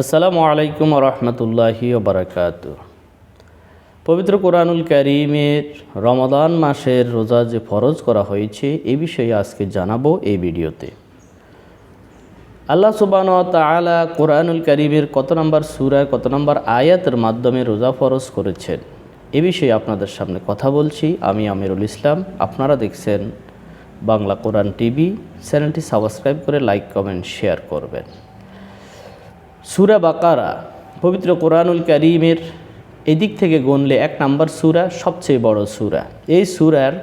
আসসালামু আলাইকুম রহমতুল্লাহি বারাকাত পবিত্র কোরআনুল করিমের রমাদান মাসের রোজা যে ফরজ করা হয়েছে, এ বিষয়ে আজকে জানাব এই ভিডিওতে। আল্লাহ সুবান তালা কোরআনুল করিমের কত নম্বর সুরায় কত নম্বর আয়াতের মাধ্যমে রোজা ফরজ করেছেন, এ বিষয়ে আপনাদের সামনে কথা বলছি। আমি আমিরুল ইসলাম, আপনারা দেখছেন বাংলা কোরআন টিভি, চ্যানেলটি সাবস্ক্রাইব করে লাইক, কমেন্ট, শেয়ার করবেন। সুরা বাকারা, পবিত্র কোরআনুল করিমের এদিক থেকে গণলে এক নাম্বার সুরা সবচেয়ে বড় সুরা। এই সুরার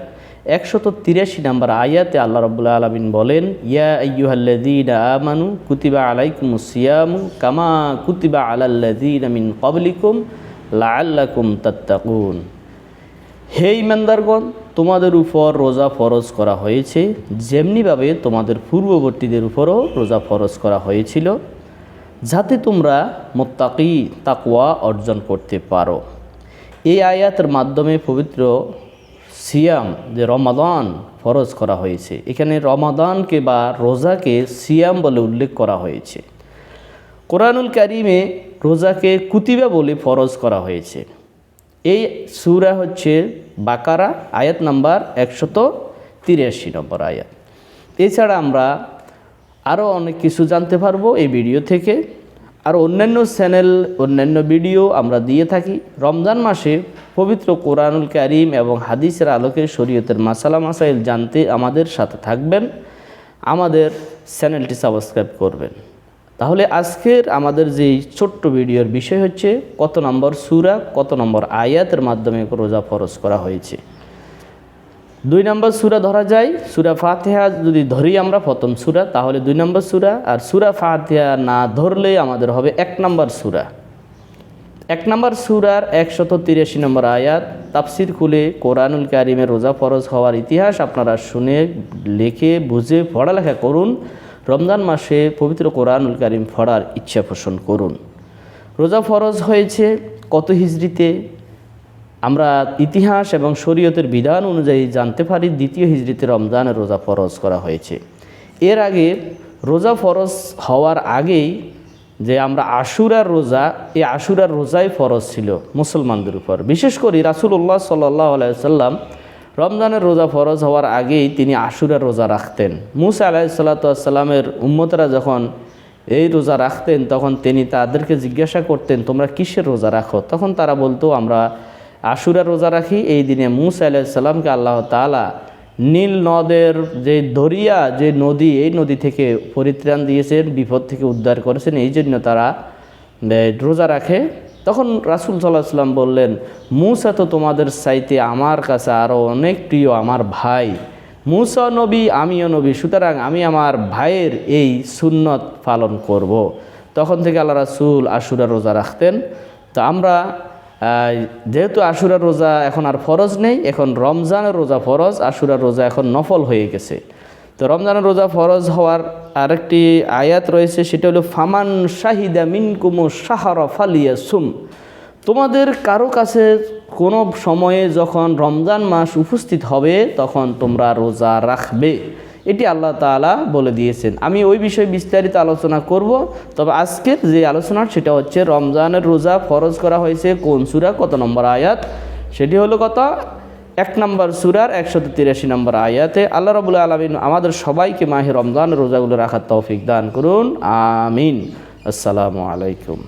একশত তিরাশি নাম্বার আয়াতে আল্লাহ রবুল্লা আলমিন বলেন, ইয়া আയ്য়ুহাল্লাদিন আমানু কুতিবা আলাইকুম সিয়ামু কামা কুতিবা আলাল্লাদিন মিন কবলিকুম লাআল্লাকুম তাত্তাকুন। হে ইমানদারগণ তোমাদের উপর রোজা ফরজ করা হয়েছে, যেমনিভাবে তোমাদের পূর্ববর্তীদের উপরও রোজা ফরজ করা হয়েছিল। যাতে তোমরা মোত্তাকি তাকওয়া অর্জন করতে পারো। এই আয়াতের মাধ্যমে পবিত্র সিয়াম, যে রমাদান ফরজ করা হয়েছে, এখানে রমাদানকে বা রোজাকে সিয়াম বলে উল্লেখ করা হয়েছে। কোরআনুল কারিমে রোজাকে কুতিবা বলে ফরজ করা হয়েছে। এই সুরা হচ্ছে বাকারা, আয়াত নাম্বার একশত তিরাশি নম্বর আয়াত। এছাড়া আমরা আরও অনেক কিছু জানতে পারব এই ভিডিও থেকে। আর অন্যান্য চ্যানেল অন্যান্য ভিডিও আমরা দিয়ে থাকি। রমজান মাসে পবিত্র কোরআনুল করিম এবং হাদিসের আলোকে শরীয়তের মাসালা মাসাইল জানতে আমাদের সাথে থাকবেন। আমাদের চ্যানেলটি সাবস্ক্রাইব করবেন। তাহলে আজকের আমাদের যেই ছোট্ট ভিডিওর বিষয় হচ্ছে, কত নম্বর সুরা, কত নম্বর আয়াতের মাধ্যমে রোজা ফরজ করা হয়েছে। দুই নম্বর সুরা ধরা যায়, সুরা ফাতেহা যদি ধরি আমরা প্রথম সুরা, তাহলে দুই নম্বর সুরা আর সুরা ফাতেহা না ধরলে আমাদের হবে এক নম্বর সুরা। এক নম্বর সুরার একশত তিরাশি নম্বর আয়াত, তাফসির খুলে কোরআনুল কারিমের রোজা ফরজ হওয়ার ইতিহাস আপনারা শুনে, লিখে, বুঝে, পড়ালেখা করুন। রমজান মাসে পবিত্র কোরআনুল কারিম পড়ার ইচ্ছা পোষণ করুন। রোজা ফরজ হয়েছে কত হিজড়িতে? আমরা ইতিহাস এবং শরীয়তের বিধান অনুযায়ী জানতে পারি দ্বিতীয় হিজড়িতে রমজানের রোজা ফরজ করা হয়েছে। এর আগে রোজা ফরজ হওয়ার আগেই যে আমরা আশুরার রোজা, এই আশুরার রোজাই ফরজ ছিল মুসলমানদের উপর। বিশেষ করে রাসুল্লাহ সাল্লাহ আলাইসাল্লাম রমজানের রোজা ফরজ হওয়ার আগেই তিনি আশুরার রোজা রাখতেন। মুসা আলাহিসাল্লাতামের উম্মতরা যখন এই রোজা রাখতেন, তখন তিনি তাদেরকে জিজ্ঞাসা করতেন, তোমরা কিসের রোজা রাখো? তখন তারা বলতো, আমরা আশুরা রোজা রাখি, এই দিনে মুসা আলাইসাল্লামকে আল্লাহ তালা নীল নদের যে দরিয়া, যে নদী, এই নদী থেকে পরিত্রাণ দিয়েছেন, বিপদ থেকে উদ্ধার করেছেন, এই জন্য তারা রোজা রাখে। তখন রাসুল সাল্লাহ সাল্লাম বললেন, মুসা তো তোমাদের চাইতে আমার কাছে আরও অনেক প্রিয়, আমার ভাই। মুসা নবী, আমিও নবী, সুতরাং আমি আমার ভাইয়ের এই সুন্নত পালন করব। তখন থেকে আল্লাহ রাসুল আশুরা রোজা রাখতেন। তো আমরা যেহেতু আশুরার রোজা এখন আর ফরজ নেই, এখন রমজানের রোজা ফরজ, আশুরার রোজা এখন নফল হয়ে গেছে। তো রমজানের রোজা ফরজ হওয়ার আরেকটি আয়াত রয়েছে, সেটা হলো, ফামান শাহিদা মিনকুমু সাহারা ফালিয়া সুম তোমাদের কারও কাছে কোনো সময়ে যখন রমজান মাস উপস্থিত হবে, তখন তোমরা রোজা রাখবে। এটি আল্লাহ তালা বলে দিয়েছেন। আমি ওই বিষয়ে বিস্তারিত আলোচনা করব, তবে আজকের যে আলোচনা সেটা হচ্ছে রমজানের রোজা ফরজ করা হয়েছে কোন সুরা, কত নম্বর আয়াত? সেটি হলো কত? এক নম্বর সুরার একশত তিরাশি নম্বর আয়াতে আল্লাহ রবুল্লা আলমিন আমাদের সবাইকে মাহে রমজানের রোজাগুলো রাখার তৌফিক দান করুন, আমিন। আসসালামু আলাইকুম।